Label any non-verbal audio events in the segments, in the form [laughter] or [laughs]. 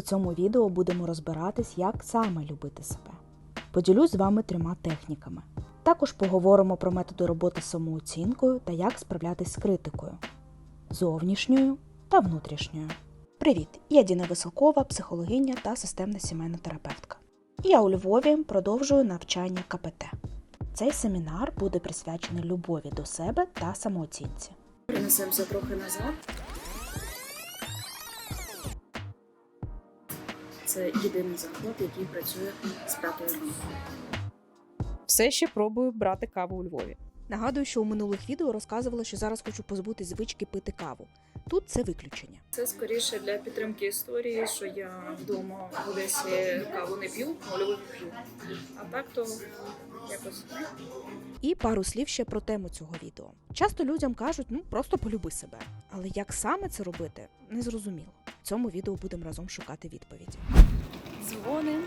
у цьому відео будемо розбиратись, як саме любити себе. Поділюсь з вами трьома техніками. Також поговоримо про методи роботи з самооцінкою та як справлятись з критикою зовнішньою та внутрішньою. Привіт! Я Діна Веселкова, психологиня та системна сімейна терапевтка. Я у Львові продовжую навчання КПТ. Цей семінар буде присвячений любові до себе та самооцінці. Перенесемося трохи назад. Це єдиний заклад, який працює з п'ятої ранку. Все ще пробую брати каву у Львові. Нагадую, що у минулих відео розказувала, що зараз хочу позбутись звички пити каву. Тут це виключення. Це скоріше для підтримки історії, що я вдома в Одесі каву не п'ю, Львові п'ю. А так то якось. І пару слів ще про тему цього відео. Часто людям кажуть, ну просто полюби себе. Але як саме це робити, не зрозуміло. В цьому відео будемо разом шукати відповіді. дзвони.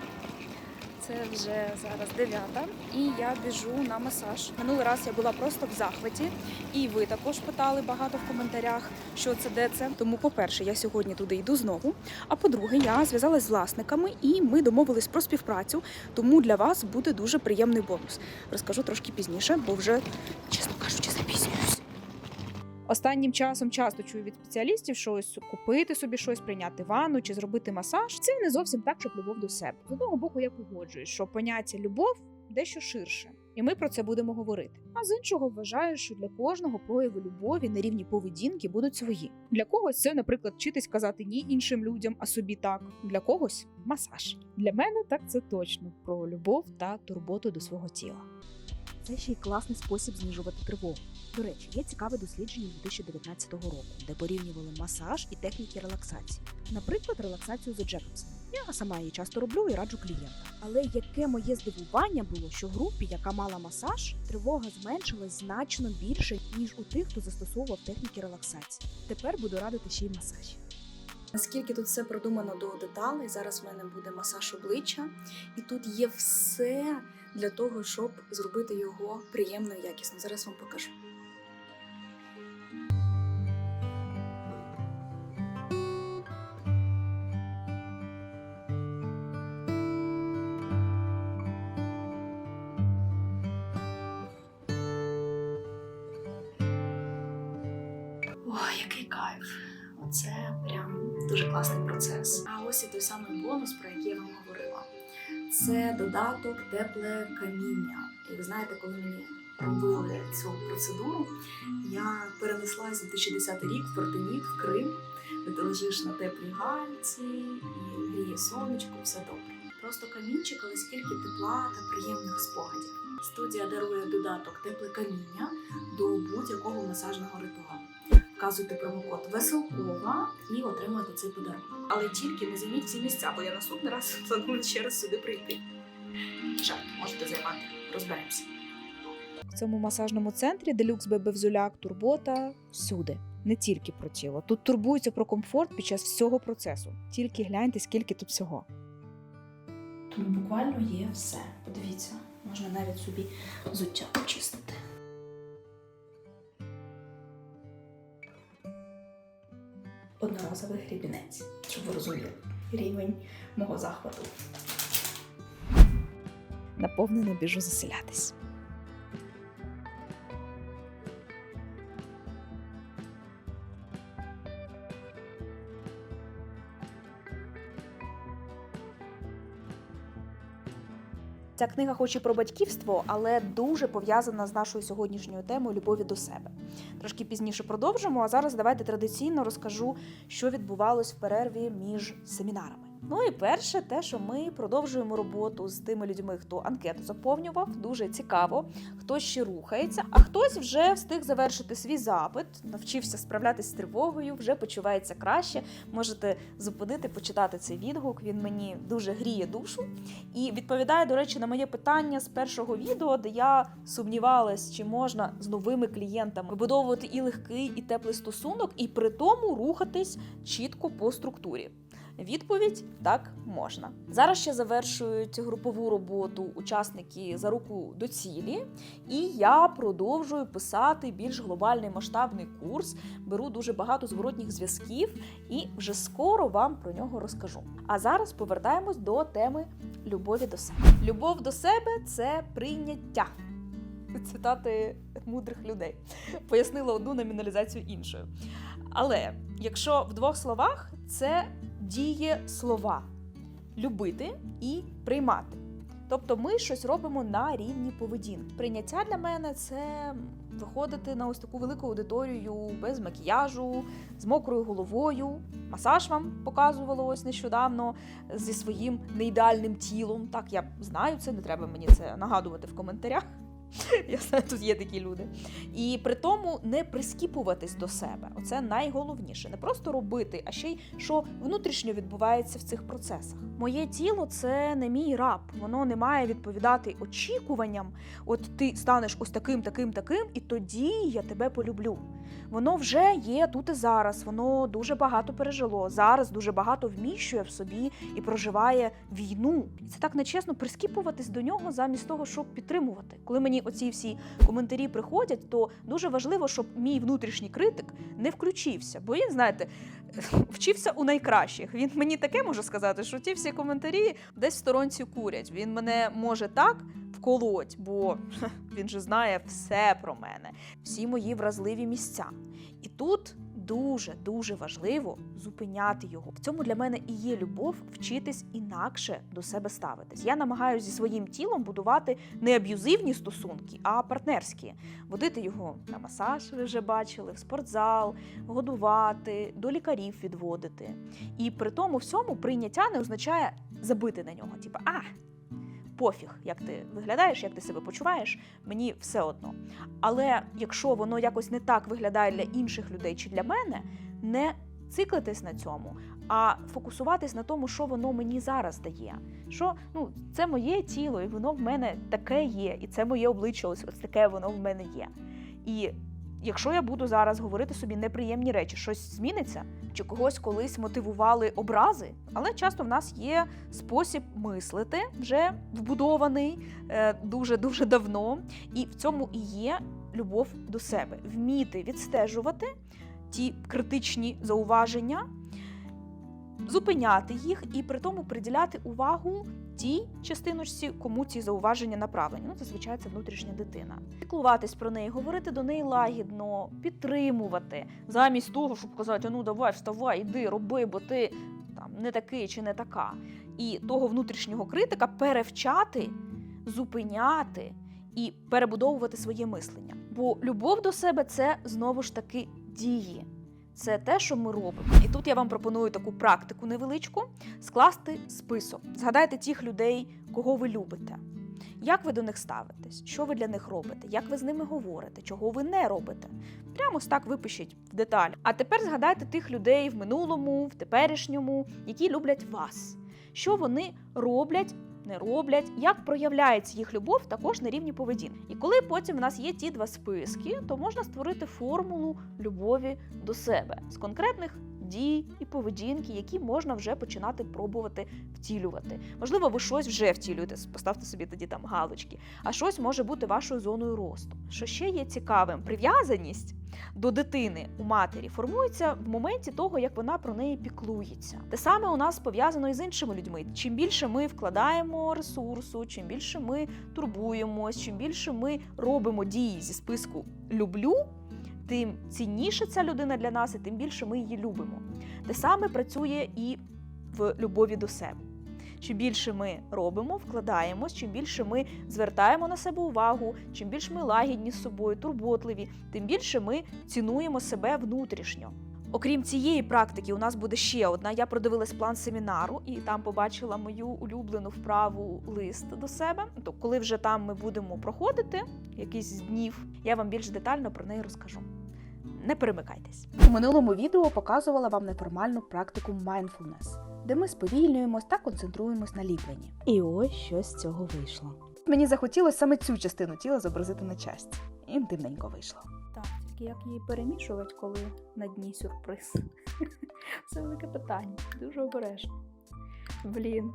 Це вже зараз дев'ята, і я біжу на масаж. Минулий раз я була просто в захваті, і ви також питали багато в коментарях, що це де це. Тому, по-перше, я сьогодні туди йду знову. А по-друге, я зв'язалась з власниками, і ми домовились про співпрацю. Тому для вас буде дуже приємний бонус. Розкажу трошки пізніше, бо вже, чесно кажучи, запізнююсь. Останнім часом часто чую від спеціалістів щось купити собі щось, прийняти ванну чи зробити масаж. Це не зовсім так, щоб любов до себе. З одного боку, я погоджуюсь, що поняття любов дещо ширше, і ми про це будемо говорити. А з іншого вважаю, що для кожного прояви любові на рівні поведінки будуть свої. Для когось це, наприклад, вчитись казати ні іншим людям, а собі так. Для когось масаж. Для мене так це точно про любов та турботу до свого тіла. Це ще й класний спосіб знижувати тривогу. До речі, є цікаве дослідження 2019 року, де порівнювали масаж і техніки релаксації. Наприклад, релаксацію за Джекобсоном. Я сама її часто роблю і раджу клієнтам. Але яке моє здивування було, що в групі, яка мала масаж, тривога зменшилась значно більше, ніж у тих, хто застосовував техніки релаксації. Тепер буду радити ще й масаж. Наскільки тут все продумано до деталей, зараз в мене буде масаж обличчя, і тут є все для того, щоб зробити його приємно і якісно. Зараз вам покажу. Ой, який кайф! Оце прям дуже класний процес. А ось і той самий бонус, про який. Це додаток тепле каміння. І ви знаєте, коли мені робили цю процедуру, я перенеслась в 2010 рік в Портеніт, в Крим, де ти лежиш на теплій гальці, гріє сонечко, все добре. Просто камінчик, але скільки тепла та приємних спогадів. Студія дарує додаток тепле каміння до будь-якого масажного ритуалу. Вказуйте промокод Веселкова і отримуєте цей подарунок. Але тільки не займіть ці місця, бо я наступний раз [laughs] планую ще раз сюди прийти. Жарт, можете займати, розберемося. В цьому масажному центрі делюкс Бебевзуляк турбота всюди. Не тільки про тіло. Тут турбуються про комфорт під час всього процесу. Тільки гляньте, скільки тут всього. Тут буквально є все. Подивіться, можна навіть собі взуття почистити. Одноразовий грібінець, щоб ви розуміли рівень мого захвату. Наповнено біжу заселятись. Ця книга, хоч і про батьківство, але дуже пов'язана з нашою сьогоднішньою темою любові до себе. Трошки пізніше продовжимо. А зараз давайте традиційно розкажу, що відбувалось в перерві між семінарами. Ну і перше, те, що ми продовжуємо роботу з тими людьми, хто анкету заповнював, дуже цікаво. Хтось ще рухається, а хтось вже встиг завершити свій запит, навчився справлятися з тривогою, вже почувається краще. Можете зупинити, почитати цей відгук. Він мені дуже гріє душу і відповідає, до речі, на моє питання з першого відео, де я сумнівалась, чи можна з новими клієнтами вибудовувати і легкий, і теплий стосунок, і при тому рухатись чітко по структурі. Відповідь так можна. Зараз ще завершують групову роботу учасники за руку до цілі, і я продовжую писати більш глобальний масштабний курс. Беру дуже багато зворотніх зв'язків і вже скоро вам про нього розкажу. А зараз повертаємось до теми любові до себе. Любов до себе це прийняття. Цитати мудрих людей. Пояснила одну номіналізацію іншою. Але якщо в двох словах, це діє слова любити і приймати. Тобто ми щось робимо на рівні поведінки. Прийняття для мене це виходити на ось таку велику аудиторію без макіяжу, з мокрою головою. Масаж вам показувало ось нещодавно зі своїм неідеальним тілом. Так, я знаю це, не треба мені це нагадувати в коментарях. [laughs] Я знаю, тут є такі люди. І при тому не прискіпуватись до себе. Оце найголовніше. Не просто робити, а ще й що внутрішньо відбувається в цих процесах. Моє тіло це не мій раб. Воно не має відповідати очікуванням. От ти станеш ось таким, таким, таким, і тоді я тебе полюблю. Воно вже є тут і зараз. Воно дуже багато пережило. Зараз дуже багато вміщує в собі і проживає війну. Це так нечесно прискіпуватись до нього замість того, щоб підтримувати. Коли мені оці всі коментарі приходять, то дуже важливо, щоб мій внутрішній критик не включився. Бо він, знаєте, [laughs] вчився у найкращих. Він мені таке може сказати, що ті всі коментарі десь в сторонці курять. Він мене може так вколоть, бо [laughs] він же знає все про мене, всі мої вразливі місця. І тут дуже дуже важливо зупиняти його. В цьому для мене і є любов вчитись інакше до себе ставитись. Я намагаюся зі своїм тілом будувати не аб'юзивні стосунки, а партнерські. Водити його на масаж, ви вже бачили, в спортзал, годувати, до лікарів відводити. І при тому всьому прийняття не означає забити на нього, типу, а. Пофіг, як ти виглядаєш, як ти себе почуваєш, мені все одно. Але якщо воно якось не так виглядає для інших людей чи для мене, не циклитись на цьому, а фокусуватись на тому, що воно мені зараз дає. Що ну, це моє тіло, і воно в мене таке є, і це моє обличчя, ось, ось таке воно в мене є. І якщо я буду зараз говорити собі неприємні речі, щось зміниться, чи когось колись мотивували образи, але часто в нас є спосіб мислити вже вбудований дуже дуже давно, і в цьому і є любов до себе, вміти відстежувати ті критичні зауваження, зупиняти їх і при тому приділяти увагу тій частиночці, кому ці зауваження направлені. Ну, зазвичай це внутрішня дитина. Піклуватись про неї, говорити до неї лагідно, підтримувати, замість того, щоб казати, ну давай, вставай, іди, роби, бо ти там не такий чи не така. І того внутрішнього критика перевчати, зупиняти і перебудовувати своє мислення. Бо любов до себе це знову ж таки дії. Це те, що ми робимо. І тут я вам пропоную таку практику невеличку: скласти список. Згадайте тих людей, кого ви любите. Як ви до них ставитесь? Що ви для них робите? Як ви з ними говорите? Чого ви не робите? Прямо ось так випишіть в деталь. А тепер згадайте тих людей в минулому, в теперішньому, які люблять вас. Що вони роблять не роблять, як проявляється їх любов також на рівні поведінки. І коли потім в нас є ті два списки, то можна створити формулу любові до себе з конкретних дій і поведінки, які можна вже починати пробувати втілювати. Можливо, ви щось вже втілюєте, поставте собі тоді там галочки, а щось може бути вашою зоною росту. Що ще є цікавим, прив'язаність до дитини у матері формується в моменті того, як вона про неї піклується. Те саме у нас пов'язано і з іншими людьми. Чим більше ми вкладаємо ресурсу, чим більше ми турбуємось, чим більше ми робимо дії зі списку люблю. Тим цінніше ця людина для нас, і тим більше ми її любимо. Те саме працює і в любові до себе. Чим більше ми робимо, вкладаємось, чим більше ми звертаємо на себе увагу, чим більш ми лагідні з собою, турботливі, тим більше ми цінуємо себе внутрішньо. Окрім цієї практики, у нас буде ще одна. Я продивилась план семінару і там побачила мою улюблену вправу лист до себе. То коли вже там ми будемо проходити якийсь з днів, я вам більш детально про неї розкажу. Не перемикайтесь. У минулому відео показувала вам неформальну практику mindfulness, де ми сповільнюємось та концентруємось на ліпленні. І ось що з цього вийшло. Мені захотілося саме цю частину тіла зобразити на часті. Інтимненько вийшло. Так, тільки як її перемішувати, коли на дні сюрприз. [laughs] Це велике питання. Дуже обережно. Блін,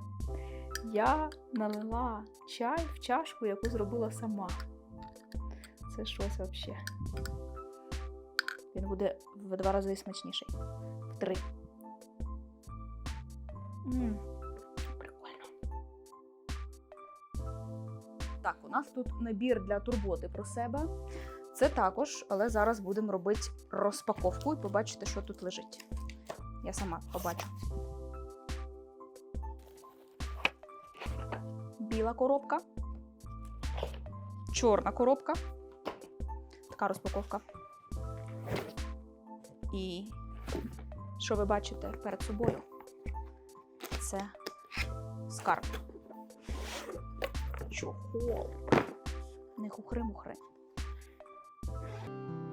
я налила чай в чашку, яку зробила сама. Це щось взагалі. Він буде в два рази смачніший. В три. М прикольно. Так, у нас тут набір для турботи про себе. Це також, але зараз будемо робити розпаковку і побачите, що тут лежить. Я сама побачу. Біла коробка. Чорна коробка. Така розпаковка. І що ви бачите перед собою? Це скарб. Чохол. Не хухри-мухри.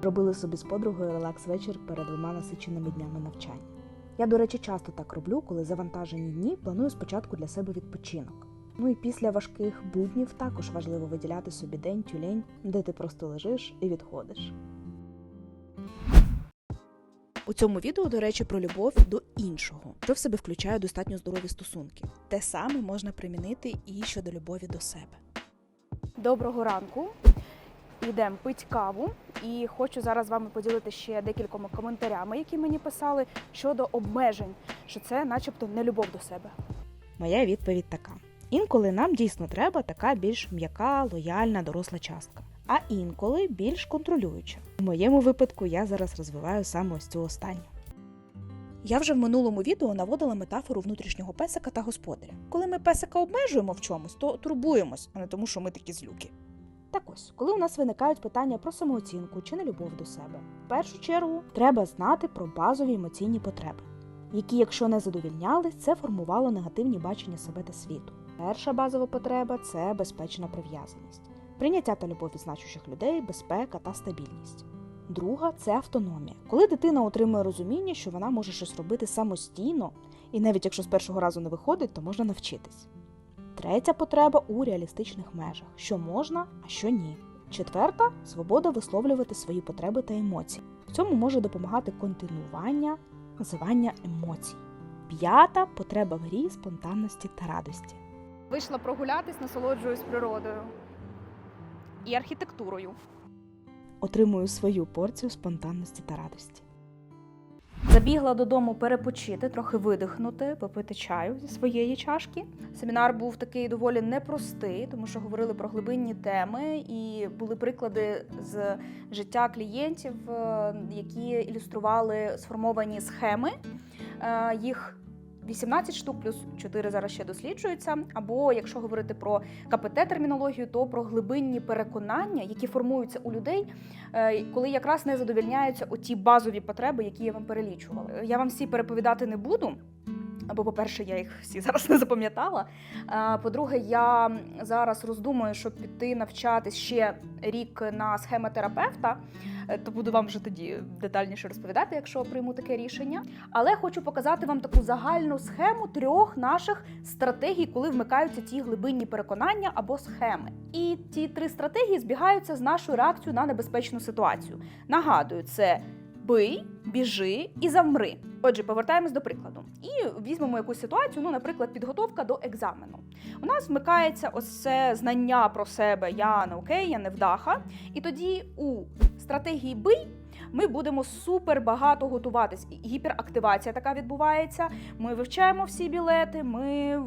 Робили собі з подругою релакс-вечір перед двома насиченими днями навчання. Я, до речі, часто так роблю, коли завантажені дні планую спочатку для себе відпочинок. Ну і після важких буднів також важливо виділяти собі день тюлень, де ти просто лежиш і відходиш. У цьому відео, до речі, про любов до іншого, що в себе включає достатньо здорові стосунки. Те саме можна примінити і щодо любові до себе. Доброго ранку. Йдемо пить каву, і хочу зараз з вами поділитися ще декількома коментарями, які мені писали щодо обмежень, що це, начебто, не любов до себе. Моя відповідь така: інколи нам дійсно треба така більш м'яка, лояльна, доросла частка, а інколи більш контролююча. У моєму випадку я зараз розвиваю саме ось цю останню. Я вже в минулому відео наводила метафору внутрішнього песика та господаря. Коли ми песика обмежуємо в чомусь, то турбуємось, а не тому, що ми такі злюки. Так ось, коли у нас виникають питання про самооцінку чи нелюбов до себе, в першу чергу треба знати про базові емоційні потреби які, якщо не задовільняли, це формувало негативні бачення себе та світу. Перша базова потреба це безпечна прив'язаність, прийняття та любов від значущих людей, безпека та стабільність. Друга це автономія, коли дитина отримує розуміння, що вона може щось робити самостійно, і навіть якщо з першого разу не виходить, то можна навчитись. Третя потреба у реалістичних межах, що можна, а що ні. Четверта свобода висловлювати свої потреби та емоції. В цьому може допомагати континуування називання емоцій. П'ята потреба в грі, спонтанності та радості. Вийшла прогулятись, насолоджуюсь природою і архітектурою. Отримую свою порцію спонтанності та радості. Забігла додому перепочити, трохи видихнути, попити чаю зі своєї чашки. Семінар був такий доволі непростий, тому що говорили про глибинні теми, і були приклади з життя клієнтів, е, які ілюстрували сформовані схеми. Е, Їх 18 штук, плюс 4 зараз ще досліджуються. Або якщо говорити про КПТ-термінологію, то про глибинні переконання, які формуються у людей, е, коли якраз не задовільняються оті базові потреби, які я вам перелічувала. Я вам всі переповідати не буду. Бо, по-перше, я їх всі [laughs] зараз не запам'ятала. По-друге, я зараз роздумую, щоб піти навчатись ще рік на схемотерапевта, Е, то буду вам вже тоді детальніше розповідати, якщо прийму таке рішення. Але хочу показати вам таку загальну схему трьох наших стратегій, коли вмикаються ті глибинні переконання або схеми. І ті три стратегії збігаються з нашою реакцією на небезпечну ситуацію. Нагадую, це бий, біжи і завмри. Отже, повертаємось до прикладу. І візьмемо якусь ситуацію, ну, наприклад, підготовка до екзамену. У нас вмикається ось знання про себе я не окей, я не вдаха. І тоді у стратегії бий ми будемо супер багато готуватись. Гіперактивація така відбувається. Ми вивчаємо всі білети, ми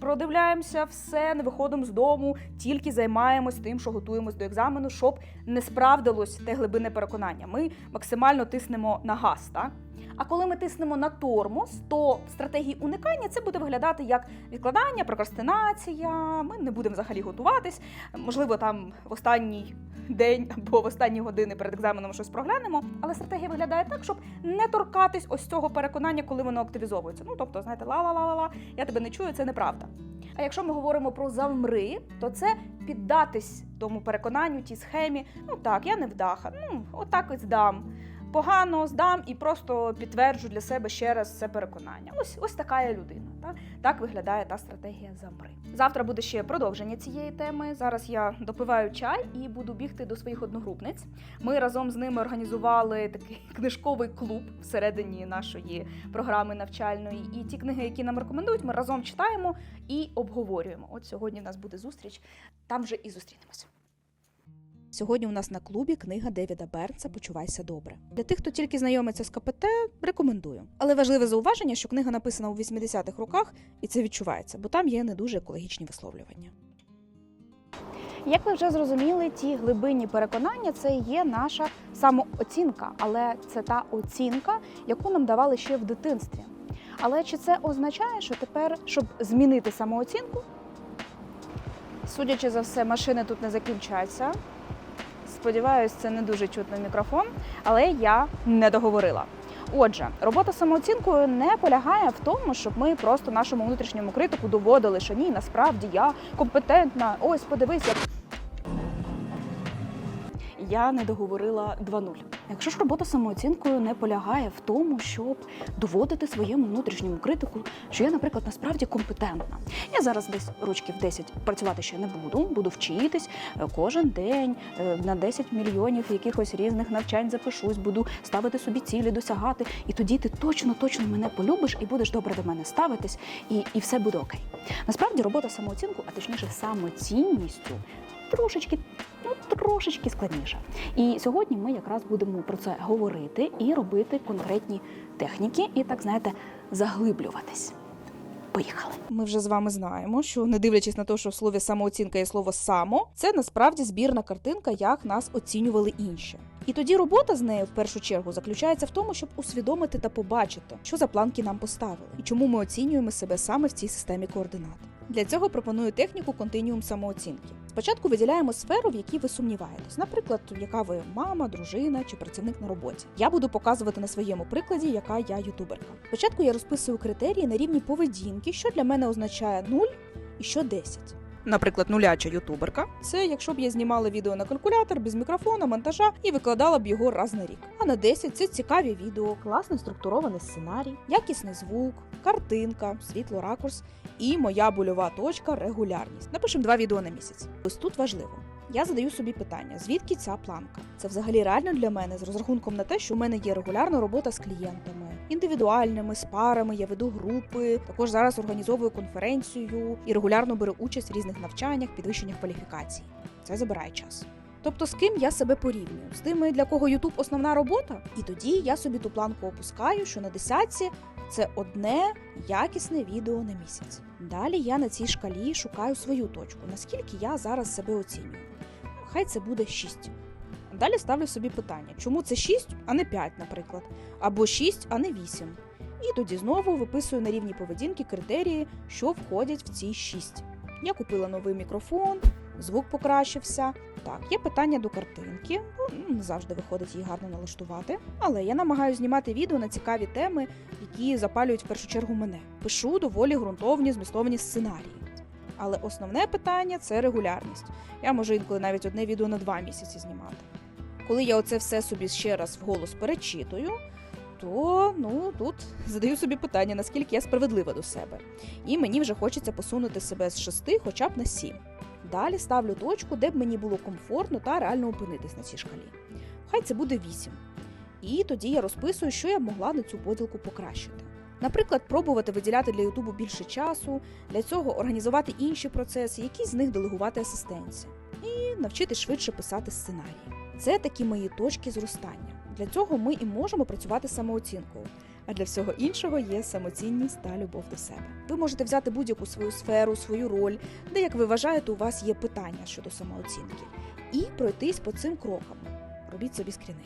продивляємося все, не виходимо з дому, тільки займаємось тим, що готуємось до екзамену, щоб не справдилось те глибине переконання. Ми максимально тиснемо на газ. Так? А коли ми тиснемо на тормоз, то в стратегії уникання це буде виглядати як відкладання, прокрастинація. Ми не будемо взагалі готуватись. Можливо, там в останній день або в останні години перед екзаменом щось проглянемо. Але стратегія виглядає так, щоб не торкатись ось цього переконання, коли воно активізовується. Ну тобто, знаєте, ла-ла-ла-ла, я тебе не чую, це неправда. А якщо ми говоримо про завмри, то це піддатись тому переконанню, тій схемі. Ну так, я не вдаха. Ну, отак ось здам. Погано здам і просто підтверджу для себе ще раз це переконання. Ось ось така я людина. Так, так виглядає та стратегія замри. Завтра буде ще продовження цієї теми. Зараз я допиваю чай і буду бігти до своїх одногрупниць. Ми разом з ними організували такий [laughs] книжковий клуб всередині нашої програми навчальної. І ті книги, які нам рекомендують, ми разом читаємо і обговорюємо. От сьогодні в нас буде зустріч, там вже і зустрінемося. Сьогодні у нас на клубі книга Девіда Бернса Почувайся добре. Для тих, хто тільки знайомиться з КПТ, рекомендую. Але важливе зауваження, що книга написана у 80-х роках, і це відчувається, бо там є не дуже екологічні висловлювання. Як ви вже зрозуміли, ті глибинні переконання це є наша самооцінка, але це та оцінка, яку нам давали ще в дитинстві. Але чи це означає, що тепер, щоб змінити самооцінку, судячи за все, машини тут не закінчаться. Сподіваюсь, це не дуже чутно мікрофон, але я не договорила. Отже, робота самооцінкою не полягає в тому, щоб ми просто нашому внутрішньому критику доводили, що ні, насправді я компетентна. Ось подивись, як я не договорила 2.0. Якщо ж робота самооцінкою не полягає в тому, щоб доводити своєму внутрішньому критику, що я, наприклад, насправді компетентна. Я зараз десь рочків 10 працювати ще не буду, буду вчитись е, кожен день е, на 10 мільйонів якихось різних навчань запишусь, буду ставити собі цілі, досягати, і тоді ти точно, точно мене полюбиш і будеш добре до мене ставитись, і, і все буде окей. Насправді робота з самооцінкою, а точніше самоцінністю, трошечки, ну трошечки складніша. І сьогодні ми якраз будемо про це говорити і робити конкретні техніки, і так знаєте, заглиблюватись. Поїхали. Ми вже з вами знаємо, що не дивлячись на те, що в слові самооцінка є слово само, це насправді збірна картинка, як нас оцінювали інші. І тоді робота з нею в першу чергу заключається в тому, щоб усвідомити та побачити, що за планки нам поставили, і чому ми оцінюємо себе саме в цій системі координат. Для цього пропоную техніку континіум самооцінки. Спочатку виділяємо сферу, в якій ви сумніваєтесь, наприклад, яка ви мама, дружина чи працівник на роботі. Я буду показувати на своєму прикладі, яка я ютуберка. Спочатку я розписую критерії на рівні поведінки, що для мене означає 0 і що 10. Наприклад, нуляча ютуберка це якщо б я знімала відео на калькулятор без мікрофона, монтажа і викладала б його раз на рік. А на 10 це цікаві відео, класний структурований сценарій, якісний звук, картинка, світло, ракурс і моя больова точка регулярність. Напишемо два відео на місяць. Ось тут важливо. Я задаю собі питання, звідки ця планка? Це взагалі реально для мене з розрахунком на те, що у мене є регулярна робота з клієнтами, індивідуальними, з парами, я веду групи. Також зараз організовую конференцію і регулярно беру участь в різних навчаннях, підвищеннях кваліфікацій. Це забирає час. Тобто з ким я себе порівнюю? З тими, для кого Ютуб основна робота? І тоді я собі ту планку опускаю, що на десятці це одне якісне відео на місяць. Далі я на цій шкалі шукаю свою точку, наскільки я зараз себе оцінюю. Хай це буде 6. Далі ставлю собі питання, чому це 6, а не 5, наприклад, або 6, а не 8. І тоді знову виписую на рівні поведінки критерії, що входять в ці 6. Я купила новий мікрофон, звук покращився. Так, є питання до картинки, ну, не завжди виходить її гарно налаштувати. Але я намагаюся знімати відео на цікаві теми, які запалюють в першу чергу мене. Пишу доволі ґрунтовні змістовні сценарії. Але основне питання це регулярність. Я можу інколи навіть одне відео на два місяці знімати. Коли я оце все собі ще раз вголос перечитую, то ну тут задаю собі питання, наскільки я справедлива до себе. І мені вже хочеться посунути себе з шести хоча б на сім. Далі ставлю точку, де б мені було комфортно та реально опинитись на цій шкалі. Хай це буде 8. І тоді я розписую, що я б могла на цю поділку покращити. Наприклад, пробувати виділяти для Ютубу більше часу, для цього організувати інші процеси, якісь з них делегувати асистенці, і навчити швидше писати сценарії. Це такі мої точки зростання. Для цього ми і можемо працювати самооцінкою. А для всього іншого є самоцінність та любов до себе. Ви можете взяти будь-яку свою сферу, свою роль, де, як ви вважаєте, у вас є питання щодо самооцінки, і пройтись по цим крокам. Робіть собі скріни.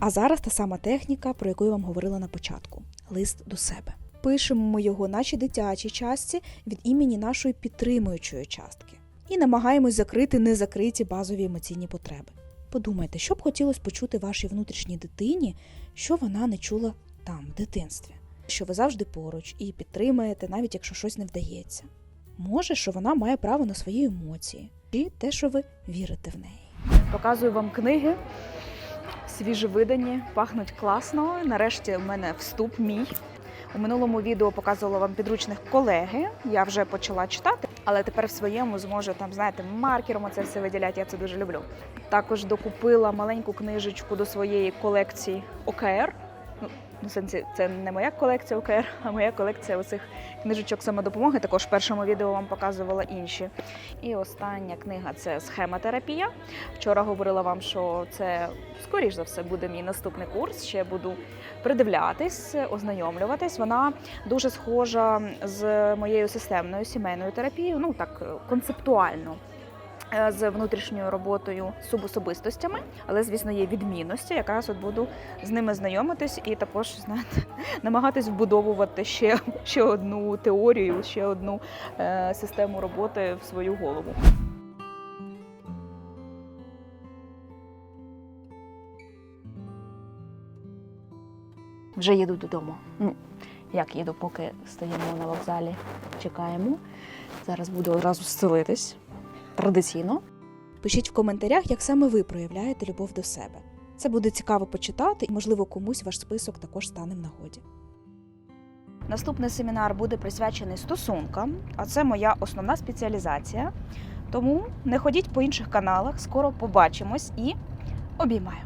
А зараз та сама техніка, про яку я вам говорила на початку лист до себе. Пишемо ми його нашій дитячій частці від імені нашої підтримуючої частки і намагаємось закрити незакриті базові емоційні потреби. Подумайте, що б хотілося почути вашій внутрішній дитині, що вона не чула там, в дитинстві, що ви завжди поруч і підтримаєте, навіть якщо щось не вдається. Може, що вона має право на свої емоції, і те, що ви вірите в неї. Показую вам книги. свіжевидані, пахнуть класно. Нарешті у мене вступ мій. У минулому відео показувала вам підручник колеги. Я вже почала читати, але тепер в своєму зможу там, знаєте, маркером це все виділяти. Я це дуже люблю. Також докупила маленьку книжечку до своєї колекції ОКР. Ну, сенсі, це не моя колекція ОКР, а моя колекція оцих книжечок самодопомоги. Також в першому відео вам показувала інші. І остання книга це схемотерапія. Вчора говорила вам, що це скоріш за все буде мій наступний курс. Ще буду придивлятись, ознайомлюватись. Вона дуже схожа з моєю системною сімейною терапією, ну так концептуально. Е, З внутрішньою роботою з субособистостями, але звісно є відмінності. Якраз от буду з ними знайомитись і також знаєте, [laughs] намагатись вбудовувати ще, ще одну теорію, ще одну е, систему роботи в свою голову. Вже їду додому. Ну, як їду, поки стоїмо на вокзалі, чекаємо. Зараз буду одразу зцілитись. Традиційно. Пишіть в коментарях, як саме ви проявляєте любов до себе. Це буде цікаво почитати, і, можливо, комусь ваш список також стане в нагоді. Наступний семінар буде присвячений стосункам, а це моя основна спеціалізація. Тому не ходіть по інших каналах, скоро побачимось і обіймаю.